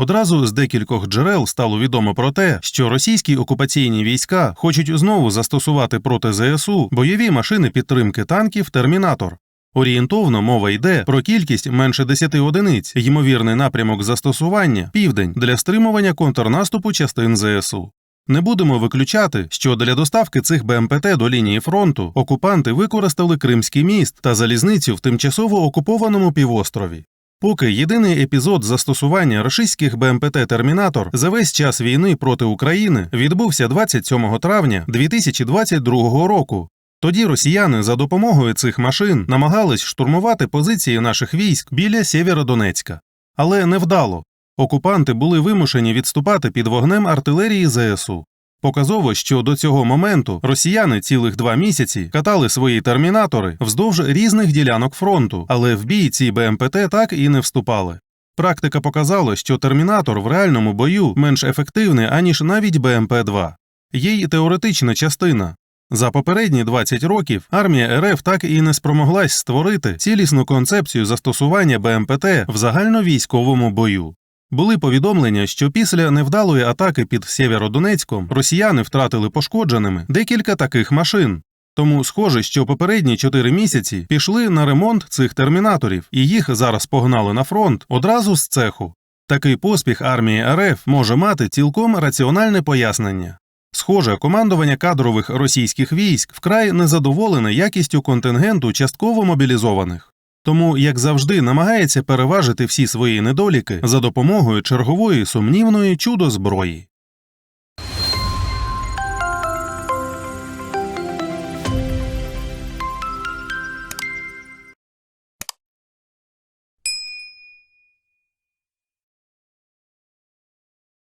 Одразу з декількох джерел стало відомо про те, що російські окупаційні війська хочуть знову застосувати проти ЗСУ бойові машини підтримки танків Термінатор. Орієнтовно мова йде про кількість менше 10 одиниць, ймовірний напрямок застосування південь для стримування контрнаступу частин ЗСУ. Не будемо виключати, що для доставки цих БМПТ до лінії фронту окупанти використали Кримський міст та залізницю в тимчасово окупованому півострові. Поки єдиний епізод застосування російських БМПТ Термінатор за весь час війни проти України відбувся 27 травня 2022 року. Тоді росіяни за допомогою цих машин намагались штурмувати позиції наших військ біля Сєвєродонецька. Але невдало. Окупанти були вимушені відступати під вогнем артилерії ЗСУ. Показово, що до цього моменту росіяни цілих два місяці катали свої термінатори вздовж різних ділянок фронту, але в бій ці БМПТ так і не вступали. Практика показала, що термінатор в реальному бою менш ефективний, аніж навіть БМП-2. Є й теоретична частина. За попередні 20 років армія РФ так і не спромоглась створити цілісну концепцію застосування БМПТ в загальновійськовому бою. Були повідомлення, що після невдалої атаки під Сєвєродонецьком росіяни втратили пошкодженими декілька таких машин. Тому схоже, що попередні 4 місяці пішли на ремонт цих термінаторів, і їх зараз погнали на фронт одразу з цеху. Такий поспіх армії РФ може мати цілком раціональне пояснення. Схоже, командування кадрових російських військ вкрай незадоволене якістю контингенту частково мобілізованих. Тому, як завжди, намагається переважити всі свої недоліки за допомогою чергової сумнівної чудо зброї.